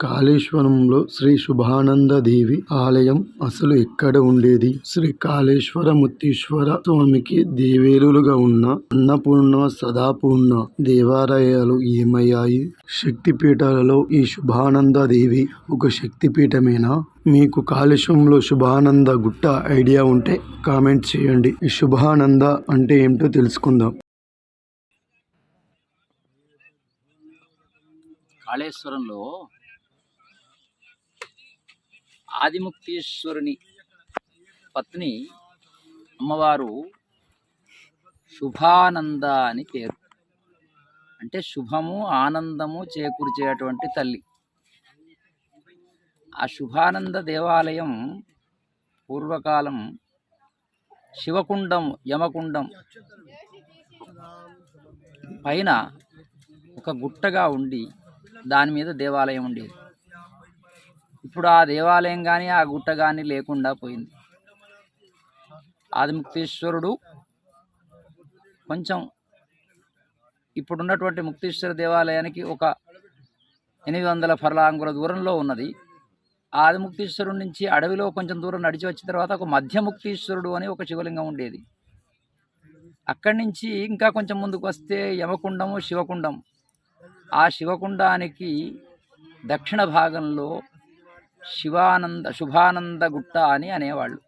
కాళేశ్వరంలో శ్రీ శుభానందదేవి ఆలయం అసలు ఎక్కడ ఉండేది? శ్రీ కాళేశ్వర ముత్తీశ్వర స్వామికి దేవేరులుగా ఉన్న అన్నపూర్ణ సదాపూర్ణ దేవాలయాలు ఏమయ్యాయి? శక్తిపీఠాలలో ఈ శుభానందదేవి ఒక శక్తిపీఠమేనా? మీకు కాళేశ్వరంలో శుభానంద గుట్ట ఐడియా ఉంటే కామెంట్ చేయండి. ఈ శుభానంద అంటే ఏమిటో తెలుసుకుందాం. కాళేశ్వరంలో ఆదిముక్తేశ్వరుని పత్ని అమ్మవారు శుభానంద అని పేరు. అంటే శుభము ఆనందము చేకూర్చేటువంటి తల్లి. ఆ శుభానంద దేవాలయం పూర్వకాలం శివకుండం యమకుండం పైన ఒక గుట్టగా ఉండి దాని మీద దేవాలయం ఉండేది. ఇప్పుడు ఆ దేవాలయం కానీ ఆ గుట్ట కానీ లేకుండా పోయింది. ఆదిముక్తేశ్వరుడు కొంచెం ఇప్పుడున్నటువంటి ముక్తేశ్వర దేవాలయానికి ఒక ఎనిమిది వందల ఫర్లాంగుల దూరంలో ఉన్నది. ఆ ఆదిముక్తేశ్వరుడి నుంచి అడవిలో కొంచెం దూరం నడిచి వచ్చిన తర్వాత ఒక మధ్యముక్తీశ్వరుడు అని ఒక శివలింగం ఉండేది. అక్కడి నుంచి ఇంకా కొంచెం ముందుకు వస్తే యమకుండము శివకుండం. ఆ శివకుండానికి దక్షిణ భాగంలో శివానంద శుభానంద గుట్ట అని అనేవాళ్ళు.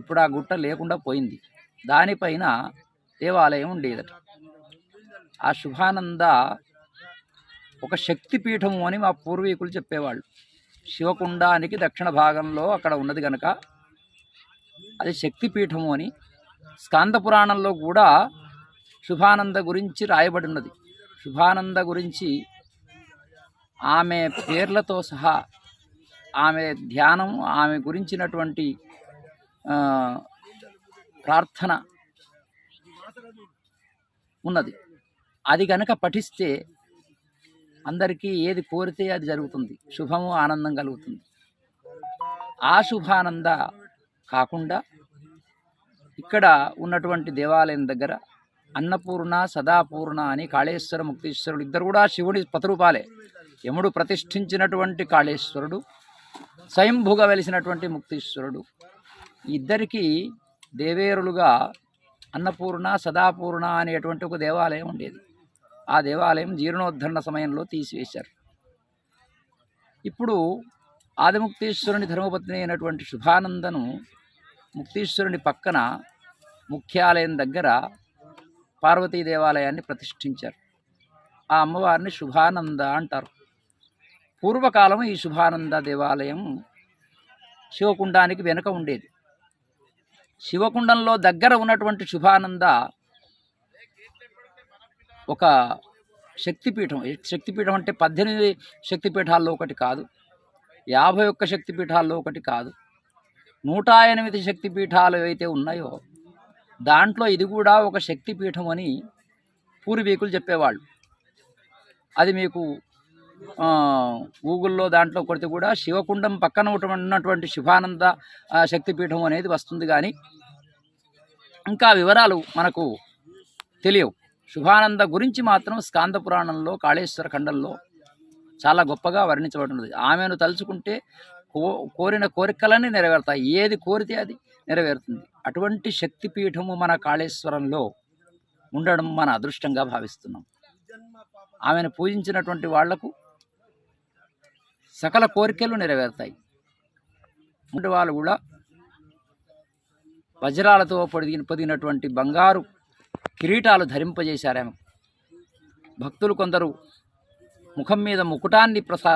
ఇప్పుడు ఆ గుట్ట లేకుండా పోయింది. దానిపైన దేవాలయం ఉండేదట. ఆ శుభానంద ఒక శక్తిపీఠము అని మా పూర్వీకులు చెప్పేవాళ్ళు. శివకుండానికి దక్షిణ భాగంలో అక్కడ ఉన్నది కనుక అది శక్తిపీఠము అని స్కాంద పురాణంలో కూడా శుభానంద గురించి రాయబడి ఉన్నది. శుభానంద గురించి ఆమె పేర్లతో సహా ఆమె ధ్యానం ఆమె గురించినటువంటి ప్రార్థన ఉన్నది. అది కనుక పఠిస్తే అందరికీ ఏది కోరితే అది జరుగుతుంది. శుభము ఆనందం కలుగుతుంది. ఆ శుభానంద కాకుండా ఇక్కడ ఉన్నటువంటి దేవాలయం దగ్గర అన్నపూర్ణ సదాపూర్ణ అని కాళేశ్వర ముక్తేశ్వరుడు ఇద్దరు కూడా శివుడి పతరూపాలే. యముడు ప్రతిష్ఠించినటువంటి కాళేశ్వరుడు స్వయంభుగా వెలిసినటువంటి ముక్తీశ్వరుడు. ఇద్దరికీ దేవేరులుగా అన్నపూర్ణ సదాపూర్ణ అనేటువంటి ఒక దేవాలయం ఉండేది. ఆ దేవాలయం జీర్ణోద్ధరణ సమయంలో తీసివేశారు. ఇప్పుడు ఆదిముక్తీశ్వరుని ధర్మపత్ని అయినటువంటి శుభానందను ముక్తీశ్వరుని పక్కన ముఖ్యాలయం దగ్గర పార్వతీ దేవాలయాన్ని ప్రతిష్ఠించారు. ఆ అమ్మవారిని శుభానంద అంటారు. పూర్వకాలం ఈ శుభానంద దేవాలయం శివకుండానికి వెనుక ఉండేది. శివకుండంలో దగ్గర ఉన్నటువంటి శుభానంద ఒక శక్తిపీఠం. శక్తిపీఠం అంటే పద్దెనిమిది శక్తిపీఠాల్లో ఒకటి కాదు. యాభై ఒక్క శక్తిపీఠాల్లో ఒకటి కాదు. నూట ఎనిమిది శక్తిపీఠాలు ఏవైతే ఉన్నాయో దాంట్లో ఇది కూడా ఒక శక్తిపీఠం అని పూర్వీకులు చెప్పేవాళ్ళు. అది మీకు గూగుల్లో దాంట్లో కొడితే కూడా శివకుండం పక్కన ఉన్నటువంటి శివానంద శక్తిపీఠం అనేది వస్తుంది కానీ ఇంకా వివరాలు మనకు తెలియవు. శుభానంద గురించి మాత్రం స్కాంద పురాణంలో కాళేశ్వర ఖండంలో చాలా గొప్పగా వర్ణించబడినది ఆమెను తలుచుకుంటే కో కోరిన కోరికలన్నీ నెరవేరుతాయి. ఏది కోరితే అది నెరవేరుతుంది. అటువంటి శక్తిపీఠము మన కాళేశ్వరంలో ఉండడం మన అదృష్టంగా భావిస్తున్నాం. ఆమెను పూజించినటువంటి వాళ్ళకు సకల కోరికలు నెరవేరుతాయి. ముందు వాళ్ళు కూడా వజ్రాలతో పొడిగిన పొదిగినటువంటి బంగారు కిరీటాలు ధరింపజేశారు ఆమె భక్తులు కొందరు ముఖం మీద ముకుటాన్ని ప్రసా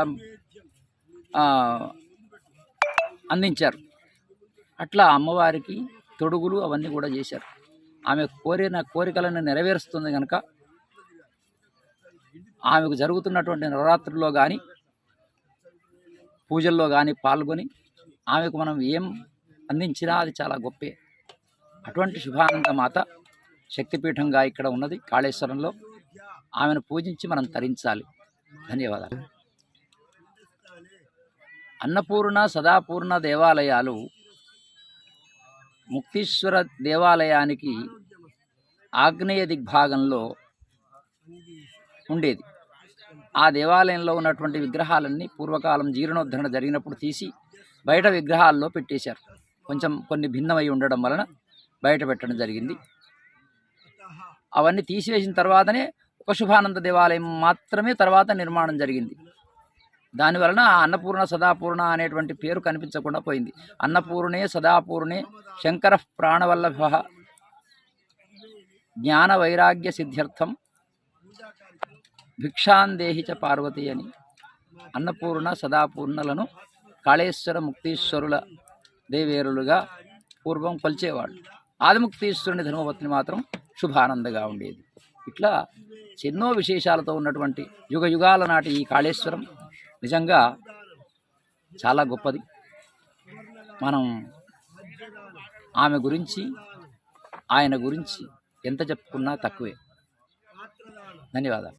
అందించారు. అట్లా అమ్మవారికి తొడుగులు అవన్నీ కూడా చేశారు. ఆమె కోరిన కోరికలను నెరవేరుస్తుంది కనుక ఆమెకు జరుగుతున్నటువంటి నవరాత్రుల్లో కానీ పూజల్లో కానీ పాల్గొని ఆమెకు మనం ఏం అందించినా అది చాలా గొప్పే. అటువంటి శుభానంద మాత శక్తిపీఠంగా ఇక్కడ ఉన్నది కాళేశ్వరంలో. ఆమెను పూజించి మనం తరించాలి. ధన్యవాదాలు. అన్నపూర్ణ సదాపూర్ణ దేవాలయాలు ముక్తీశ్వర దేవాలయానికి ఆగ్నేయ దిగ్భాగంలో ఉండేది. ఆ దేవాలయంలో ఉన్నటువంటి విగ్రహాలన్నీ పూర్వకాలం జీర్ణోద్ధరణ జరిగినప్పుడు తీసి బయట విగ్రహాల్లో పెట్టేశారు. కొంచెం కొన్ని భిన్నమై ఉండడం వలన బయట పెట్టడం జరిగింది. అవన్నీ తీసివేసిన తర్వాతనే ఒక శుభానంద దేవాలయం మాత్రమే తర్వాత నిర్మాణం జరిగింది. దానివలన ఆ అన్నపూర్ణ సదాపూర్ణ అనేటువంటి పేరు కనిపించకుండా పోయింది. అన్నపూర్ణే సదాపూర్ణే శంకర ప్రాణవల్లభ జ్ఞాన వైరాగ్య సిద్ధ్యర్థం భిక్షాందేహిచ పార్వతి అని. అన్నపూర్ణ సదాపూర్ణలను కాళేశ్వర ముక్తీశ్వరుల దేవేరులుగా పూర్వం కొలిచేవాళ్ళు. ఆదిముక్తీశ్వరుని ధర్మపత్ని మాత్రం శుభానందగా ఉండేది. ఇట్లా ఎన్నో విశేషాలతో ఉన్నటువంటి యుగ యుగాల నాటి ఈ కాళేశ్వరం నిజంగా చాలా గొప్పది. మనం ఆమె గురించి ఆయన గురించి ఎంత చెప్పుకున్నా తక్కువే. ధన్యవాదాలు.